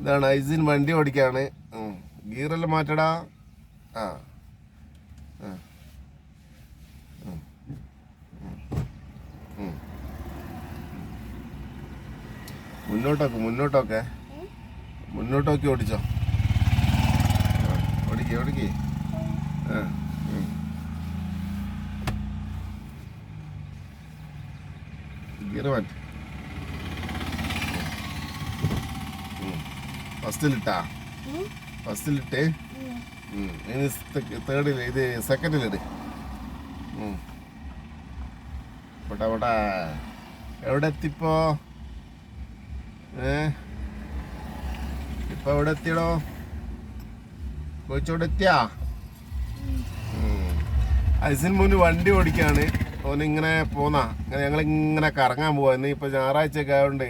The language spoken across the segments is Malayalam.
ഇതാണ് ഐസിൻ വണ്ടി ഓടിക്കാണ്. ഗീറെല്ലാം മാറ്റടാ. ആ. മുന്നോട്ടോക്ക് മുന്നോട്ടോക്കെ. മുന്നോട്ടൊക്കെ ഓടിച്ചോ. ഓടിക്കേ ഓടിക്കേ. ആ. ഗിയർ മാറ്റി. ഫസ്റ്റിലിട്ടാ? ഫസ്റ്റിലിട്ട്? ഇനി തേർഡിൽ ഇത് സെക്കൻഡിലിട് പോട്ടാ പോട്ടാ. എവിടെ എത്തിപ്പോ ഏ? ഇപ്പൊ എവിടെ എത്തിയടോ കൊച്ചോടെ എത്തിയാ ഐസിൻ മുന്ന് വണ്ടി ഓടിക്കാണ്. ഓനിങ്ങനെ പോന്നാ. അങ്ങനെ ഞങ്ങൾ ഇങ്ങനെ കറങ്ങാൻ പോവാ. ഇന്ന് ഇപ്പൊ ഞായറാഴ്ച ഒക്കെ ആയതുകൊണ്ട്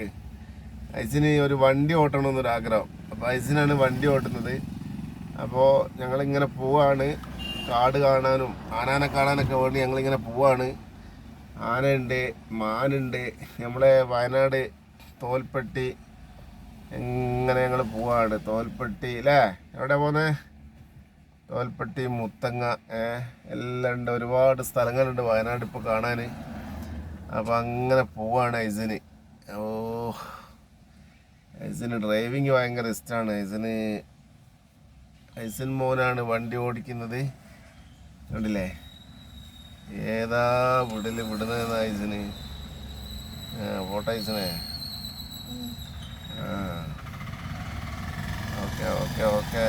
ഐസിന് ഒരു വണ്ടി ഓട്ടണമെന്നൊരു ആഗ്രഹം ഐസിനാണ് വണ്ടി ഓട്ടുന്നത്. അപ്പോൾ ഞങ്ങളിങ്ങനെ പോവാണ്. കാട് കാണാനും ആനാനെ കാണാനൊക്കെ വേണ്ടി ഞങ്ങളിങ്ങനെ പോവാണ്. ആനയുണ്ട് മാനുണ്ട് നമ്മളെ വയനാട് തോൽപ്പെട്ടി ഇങ്ങനെ ഞങ്ങൾ പോവാണ്. തോൽപ്പെട്ടി അല്ലേ എവിടെ പോന്നെ തോൽപ്പെട്ടി മുത്തങ്ങ എല്ലാം ഉണ്ട്. ഒരുപാട് സ്ഥലങ്ങളുണ്ട് വയനാട് ഇപ്പോൾ കാണാൻ അപ്പം അങ്ങനെ പോവാണ് ഐസിന്. ഓ. ഐസിന് ഡ്രൈവിങ് ഭയങ്കര ഇഷ്ടമാണ് ഐസിന് ഐസിൻ മോനാണ് വണ്ടി ഓടിക്കുന്നത്. കണ്ടില്ലേ? ഏതാ വിടൽ വിടുന്നതാ ഐസിന്? പോട്ടെ ആ. Okay okay okay.